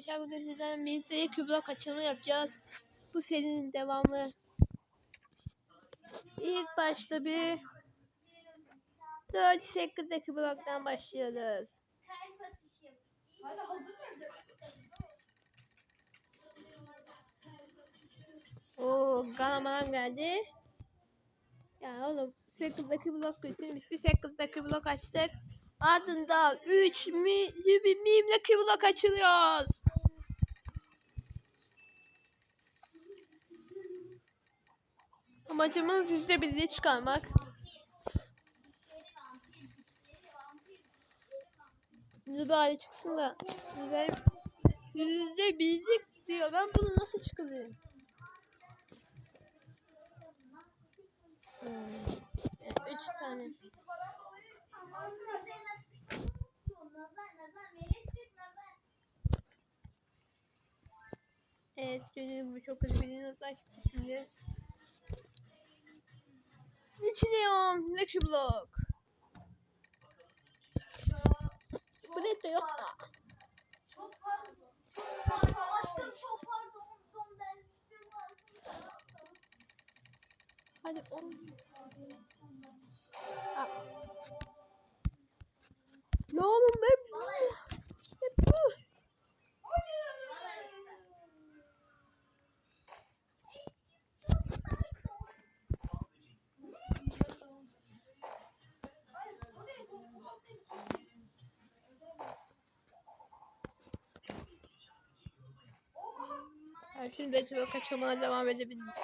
Arkadaşlar bugün sizden birlikte kübra kaçırma yapacağız. Bu serinin devamı. İlk başta bir 4 sekundaki bloktan başlıyoruz. Oo galamadan geldi. Ya oğlum sekundaki blok götürmüş. Bir sekundaki blok açtık. Ardından 3 mi, bir mimleki blok açılıyoruz. Amacımız yüzde biri çıkarmak. Yüzde bari çıksın da. Yüzde, yüzde birlik diyor. Ben bunu nasıl çıkarayım? Hmm. Üç tane. Evet gördüğünüz gibi çok hızlı bir notlar şimdi. İçiniyorum. Luxury Block. Bu net de yok da. Çok pardon. Çok pardon. Aşkım çok pardon. Don ben aldım. Hadi oğlum. Al. Ne oğlum ben bu. Hep bu. Yani şimdi böyle kaçırmaya devam edebiliriz.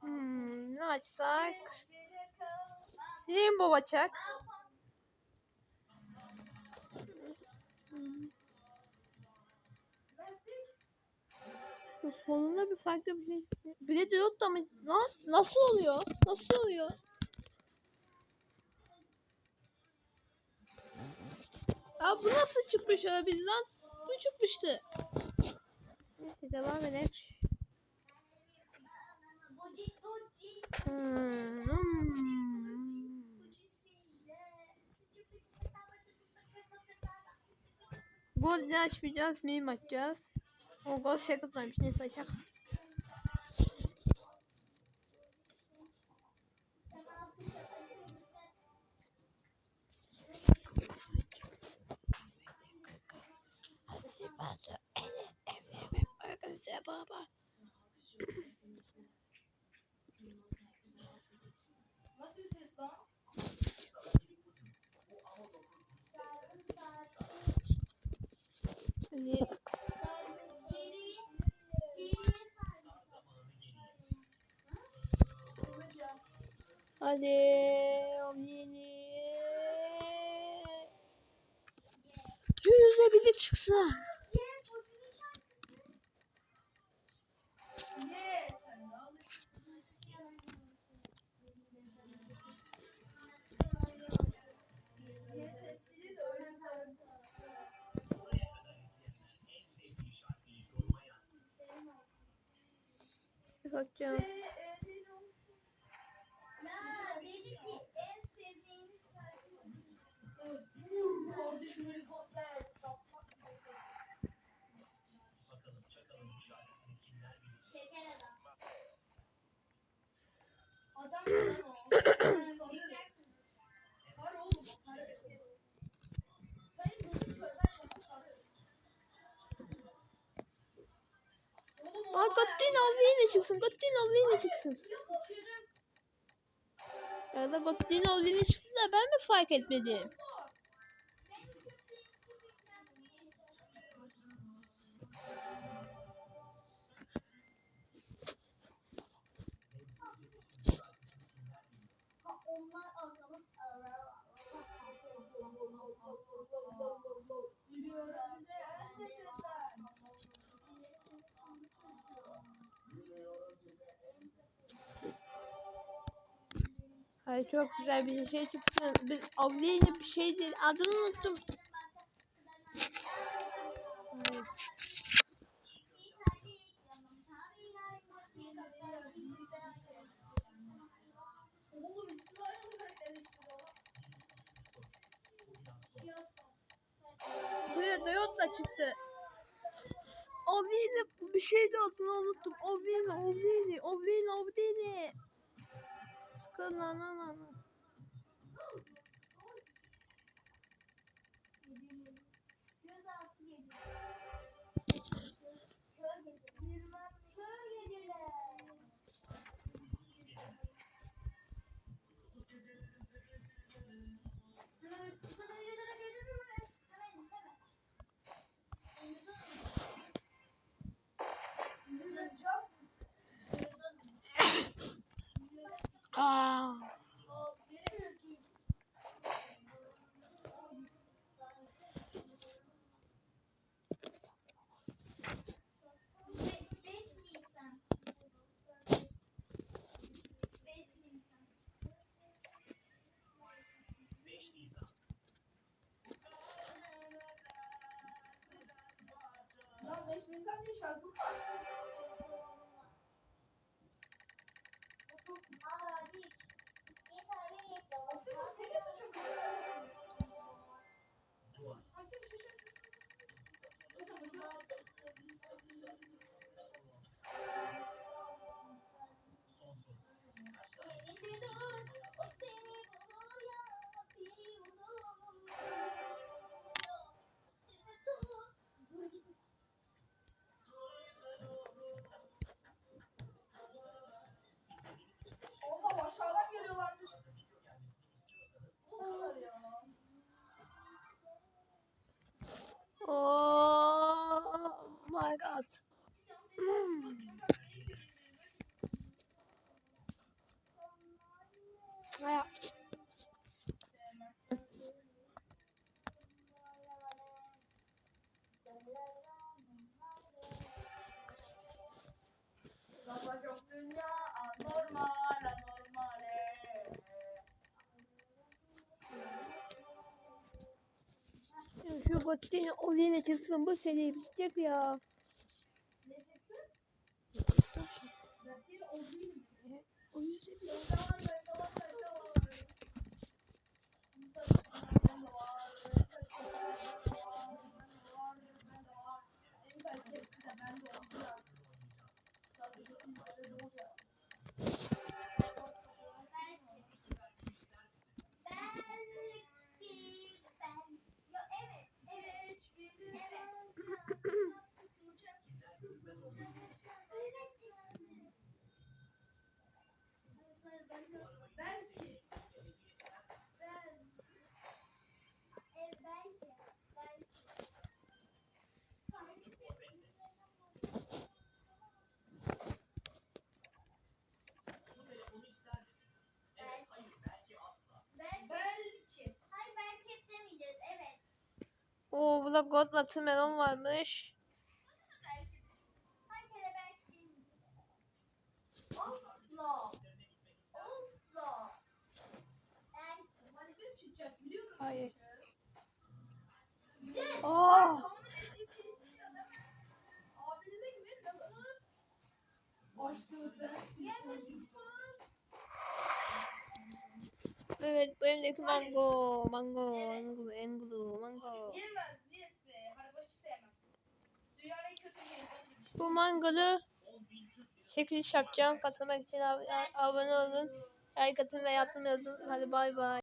Hmm, ne açsak? Rainbow açak. Hmm. Sonunda bir farklı bir şey. Bir de diyor da mı? Lan nasıl oluyor? Nasıl oluyor? Ya bu nasıl çıkmış olabilir lan? Bu çıkmıştı. Neyse devam edelim. Hmm. Gol ne açmayacağız? Meme açacağız. O gol second'laymış. Neyse açak. Hasibası Enes evlenme organize baba. Nasıl bir ses lan? Hadi. Tepsiyi de öyle koy. Bakacağım. Vur kardeşim helikopter. Adam mı lan o? Var oğlum. Sayın gözüm kör ben şaka sarı. Oğlum o Aa Gottin avliyle çıksın. Gottin avliyle çıksın. Uçuyorum. Ya da Gottin avliyle çıktı da ben mi fark etmedim? Hayır çok güzel bir şey çıksın. Biz avlayınca bir şey değil. Adını unuttum. Evet. Buraya Dayot da çıktı. Ovini bir şey de adını unuttum. Ovini, Ovini, Ovini, Ovini. Sakın. sen ne şarkı? Otuz mağara değil. Yeterli yeterli. Senin suçun. Bakın o yine bu seri bitecek ya. Ne çıksın? Oo buna God Watermelon varmış. Hayır. Aa. Evet bu elimdeki mango, mango, englu, englu, mango. Bu mangolu çekiliş yapacağım. Katılmak için ab abone olun. Like atın ve yaptım yazın. Hadi bay bay.